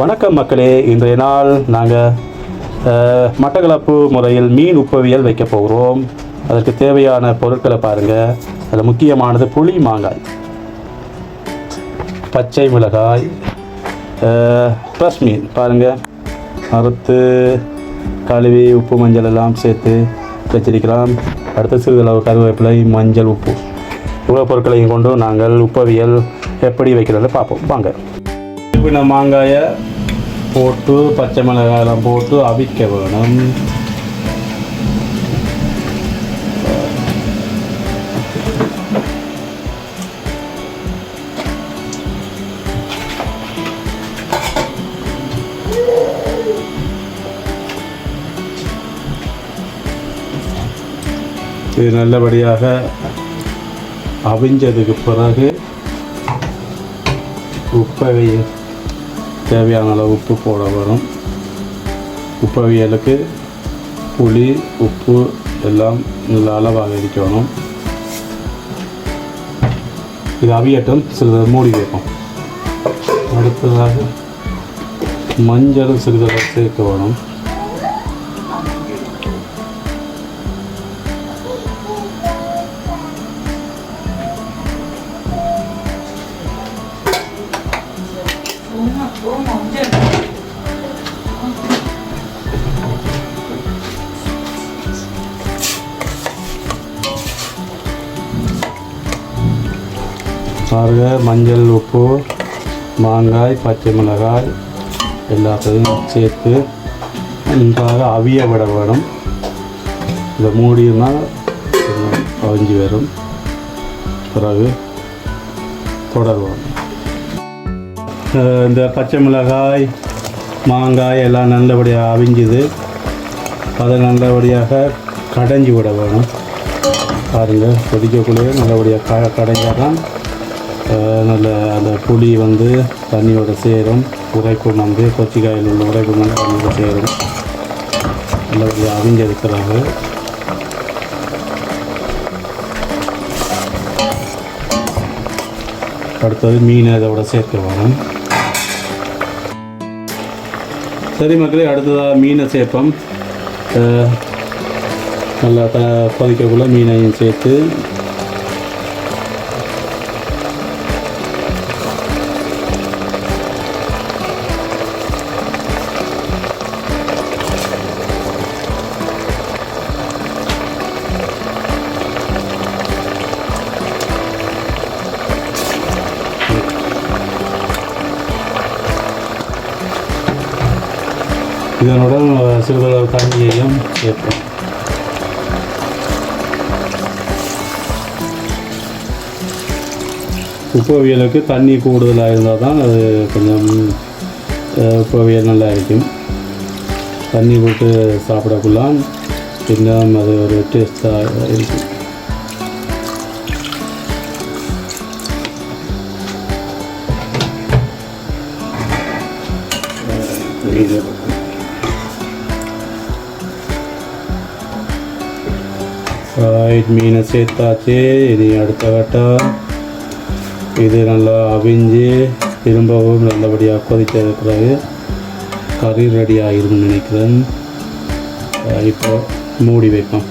வணக்கம் மக்களே இன்றைய நாள் நாங்கள் மட்டக்களப்பு முறையில் மீன் உப்பவியல் வைக்க போகிறோம். அதற்கு தேவையான பொருட்களை பாருங்கள் அதில் முக்கியமானது புளி மாங்காய். பச்சை மிளகாய் ஃப்ரெஷ் மீன். பாருங்கள் அறுத்து கழுவி உப்பு மஞ்சள் எல்லாம் சேர்த்து வச்சிருக்கிறோம். அடுத்து சிறிதளவு கருவேப்பிலை மஞ்சள் உப்பு. இவ்வளோ பொருட்களையும் கொண்டு நாங்கள் உப்பவியல் எப்படி வைக்கிறது பார்ப்போம். வாங்க. இப்போ மாங்காயை போட்டு பச்சை மிளகாயெல்லாம் போட்டு அவிக்க வேணும். இது நல்லபடியாக அவிஞ்சதுக்கு பிறகு உப்பை தேவையான அளவு உப்பு போட வரும். உப்பவியலுக்கு புளி உப்பு எல்லாம் நல்ல அளவாக இருக்கணும் இது அவியட்டும் சிறிது மூடி வைப்போம். அடுத்ததாக மஞ்சளும் சிறிதளவு சேர்க்க வேணும். பாருங்க மஞ்சள் உப்பு மாங்காய் பச்சை மிளகாய் எல்லாத்தையும் சேர்த்து நன்றாக அவிய விட வேணும். இதை மூடினா அவிஞ்சு வரும். பிறகு தொடருவோம். இந்த பச்சை மிளகாய் மாங்காய் எல்லாம் நல்லபடியாக அவிஞ்சுது. அதை நல்லபடியாக கடைஞ்சி விட வேணும். பாருங்கள் கொதிக்கக்குள்ளேயே நல்லபடியாக க கடைஞ்சால் தான் நல்ல அந்த புளி வந்து தண்ணியோட சேரும். உரைக்கும் வந்து கொச்சிக்காயில் உள்ள உரைக்கும் வந்து தண்ணியோட சேரும். நல்லபடியாக அவிஞ்செடுக்கிறாங்க அடுத்தது மீன் அதோட சேர்க்க வேணும். சரி மக்களே அடுத்ததாக மீனை சேர்ப்போம். நல்லா த கொதிக்கக்குள்ள மீனையும் சேர்த்து இதனுடன் சிறிதளவு தண்ணியையும் சேர்ப்போம். உப்பவியலுக்கு தண்ணி கூடுதலாக இருந்தால் தான் அது கொஞ்சம் உப்பவியல் நல்லா இருக்கும். தண்ணி போட்டு சாப்பிடக்குள்ளாம் இன்னும் அது ஒரு டேஸ்ட்டாக இருக்கும். ரைட் மீனை சேர்த்தாச்சு. இனி அடுத்த கட்டம் இது நல்லா அவிஞ்சு திரும்பவும் நல்லபடியாக கொதித்த பிறகு கறி ரெடி ஆகிரும்னு நினைக்கிறேன். இப்போ மூடி வைப்போம்.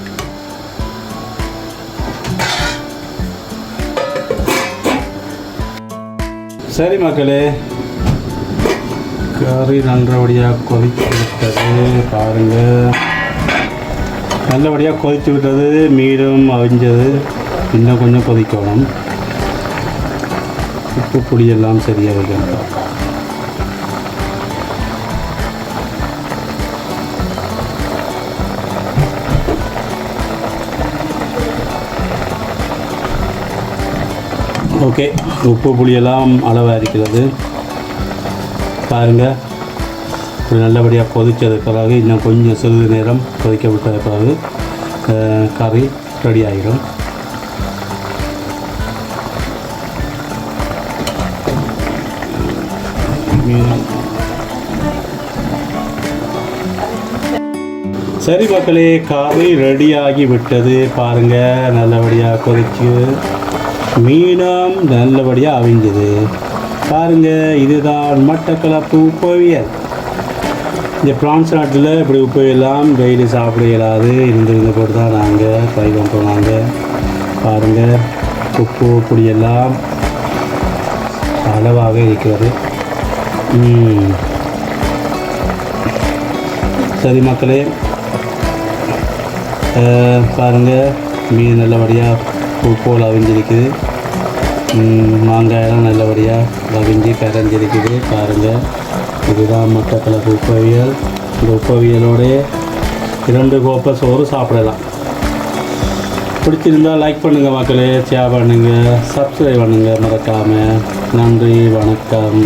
சரி மக்களே. கறி நல்லபடியாக கொதித்து விட்டது. பாருங்கள் நல்லபடியாக கொதித்து விட்டது மீடும் அவிஞ்சது. இன்னும் கொஞ்சம் கொதிக்கணும். உப்பு பொடியெல்லாம் சரியாக வைக்கணும் ஓகே உப்பு புளியெல்லாம் அளவாக இருக்கிறது பாருங்கள் இது நல்லபடியாக கொதித்தது பிறகு இன்னும் கொஞ்சம் சிறிது நேரம் கொதிக்க விட்டது பிறகு கறி ரெடி ஆகிடும் சரி மக்களே கறி ரெடியாகி விட்டது. பாருங்கள் நல்லபடியாக கொதிச்சு மீனும் நல்லபடியாக அவிஞ்சது. பாருங்கள் இதுதான் மட்டக்களப்பு உப்பவியல் இந்த பிரான்ஸ் நாட்டில் இப்படி உப்பு எல்லாம் டெய்லி சாப்பிட இயலாது. இருந்து இருந்து போட்டு தான் நாங்கள் ட்ரை பண்ணுறோம் நாங்கள் பாருங்கள் உப்பு பொடியெல்லாம் அளவாக இருக்கிறது. சரி மக்களே பாருங்கள் மீன் நல்லபடியாக பூ போல் அவிஞ்சிருக்குது. மாங்காயெல்லாம் நல்லபடியாக அவிஞ்சு கரைஞ்சிருக்குது. பாருங்கள் இதுதான் மட்டக்களப்பு உப்பவியல் இந்த உப்பவியலோட இரண்டு கோப்பை சோறு சாப்பிடலாம். பிடிச்சிருந்தா லைக் பண்ணுங்கள் மக்களே ஷேர் பண்ணுங்கள் சப்ஸ்கிரைப் பண்ணுங்கள் மறக்காமல் நன்றி வணக்கம்.